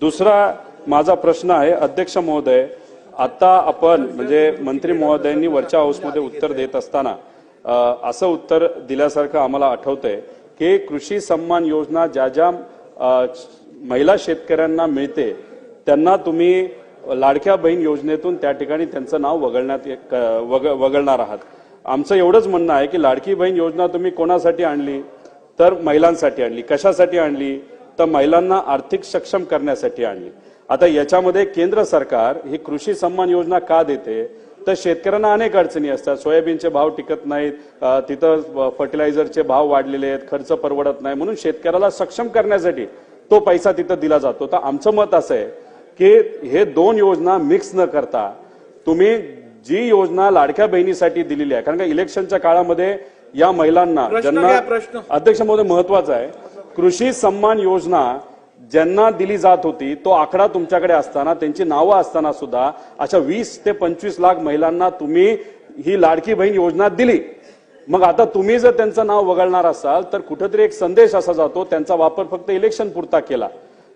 दुसरा माझा प्रश्न आहे अध्यक्ष महोदय आता आपण म्हणजे मंत्री महोदयांनी वरच्या हाऊसमध्ये उत्तर देत असताना असं उत्तर दिल्यासारखं आम्हाला आठवतंय की कृषी सन्मान योजना ज्या ज्या महिला शेतकऱ्यांना मिळते त्यांना तुम्ही लाडक्या बहीण योजनेतून त्या ठिकाणी त्यांचं नाव वगळण्यात क- वग- वगळणार आहात. आमचं एवढंच म्हणणं आहे की लाडकी बहीण योजना तुम्ही कोणासाठी आणली? तर महिलांसाठी आणली. कशासाठी आणली? तर महिलांना आर्थिक सक्षम करण्यासाठी आणली. आता याच्यामध्ये केंद्र सरकार ही कृषी सन्मान योजना का देते? तर शेतकऱ्यांना अनेक अडचणी असतात. सोयाबीनचे भाव टिकत नाहीत. तिथं फर्टिलायझरचे भाव वाढलेले आहेत. खर्च परवडत नाही. म्हणून शेतकऱ्याला सक्षम करण्यासाठी तो पैसा तिथं दिला जातो. तर आमचं मत असं आहे की हे दोन योजना मिक्स न करता तुम्ही जी योजना लाडक्या बहिणीसाठी दिलेली आहे कारण का इलेक्शनच्या काळामध्ये या महिलांना प्रश्न. अध्यक्ष महोदय महत्त्वाचा आहे. कृषी सन्मान योजना ज्यांना दिली जात होती तो आकडा तुमच्याकडे असताना त्यांची नावं असताना सुद्धा अशा वीस ते पंचवीस लाख महिलांना तुम्ही ही लाडकी बहीण योजना दिली. मग आता तुम्ही जर त्यांचं नाव वगळणार असाल तर कुठेतरी एक संदेश असा जातो त्यांचा वापर फक्त इलेक्शन पुरता केला.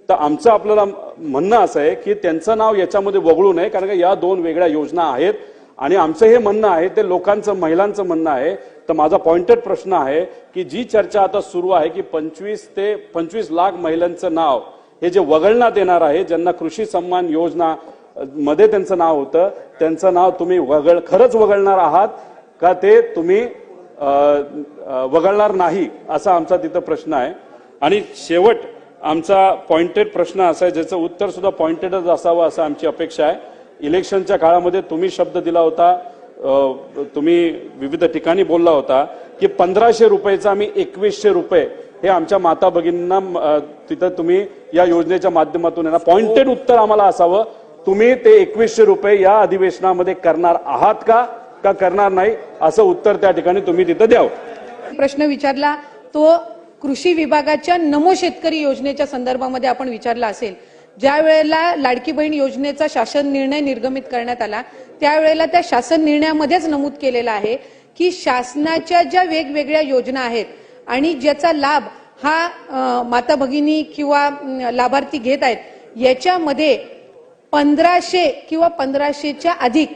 तर आमचं आपल्याला म्हणणं असं आहे की त्यांचं नाव याच्यामध्ये वगळू नये कारण का या दोन वेगळ्या योजना आहेत. आणि आमचं हे म्हणणं आहे ते लोकांचं महिलांचं म्हणणं आहे तर माझा पॉइंटेड प्रश्न आहे की जी चर्चा आता सुरू आहे की पंचवीस ते पंचवीस लाख महिलांचं नाव हे जे वगळण्यात येणार आहे ज्यांना कृषी सन्मान योजना मध्ये त्यांचं नाव होतं त्यांचं नाव तुम्ही वगळ खरंच वगळणार आहात का ते तुम्ही वगळणार नाही असा आमचा तिथं प्रश्न आहे. आणि शेवट आमचा पॉइंटेड प्रश्न असा आहे ज्याचं उत्तर सुद्धा पॉइंटेडच असावं असं आमची अपेक्षा आहे. इलेक्शनच्या काळामध्ये तुम्ही शब्द दिला होता तुम्ही विविध ठिकाणी बोलला होता की पंधराशे रुपयेचा आम्ही एकवीसशे रुपये हे आमच्या माता भगिनींना तिथं तुम्ही या योजनेच्या माध्यमातून येणार. पॉइंटेड उत्तर आम्हाला असावं. तुम्ही ते एकवीसशे रुपये या अधिवेशनामध्ये करणार आहात का का करणार नाही असं उत्तर त्या ठिकाणी तुम्ही तिथं द्यावं. प्रश्न विचारला तो कृषी विभागाच्या नमो शेतकरी योजनेच्या संदर्भामध्ये आपण विचारला असेल ज्या वेळेला लाडकी बहीण योजनेचा शासन निर्णय निर्गमित करण्यात आला त्यावेळेला त्या शासन निर्णयामध्येच नमूद केलेलं आहे की शासनाच्या ज्या वेगवेगळ्या योजना आहेत आणि ज्याचा लाभ हा माता भगिनी किंवा लाभार्थी घेत आहेत याच्यामध्ये पंधराशे किंवा पंधराशेच्या अधिक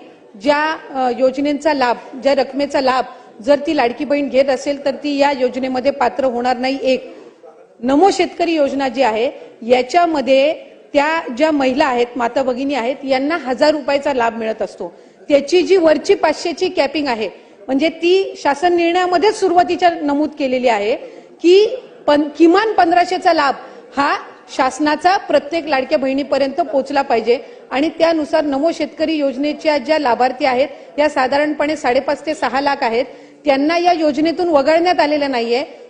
ज्या योजनेचा लाभ ज्या रकमेचा लाभ जर ती लाडकी बहीण घेत असेल तर ती या योजनेमध्ये पात्र होणार नाही एक. नमो शेतकरी योजना जी आहे याच्यामध्ये त्या ज्या महिला आहेत माता भगिनी आहेत यांना हजार रुपयाचा लाभ मिळत असतो. त्याची जी वरची पाचशेची कॅपिंग आहे म्हणजे ती शासन निर्णयामध्येच सुरुवातीच्या नमूद केलेली आहे की पन, किमान पंधराशेचा लाभ हा शासनाचा प्रत्येक लाडक्या बहिणीपर्यंत पोहोचला पाहिजे आणि त्यानुसार नमो शेतकरी योजनेच्या ज्या लाभार्थी आहेत या साधारणपणे साडेपाच ते सहा लाख आहेत त्यांना या योजनेतून वगळण्यात आलेलं नाहीये.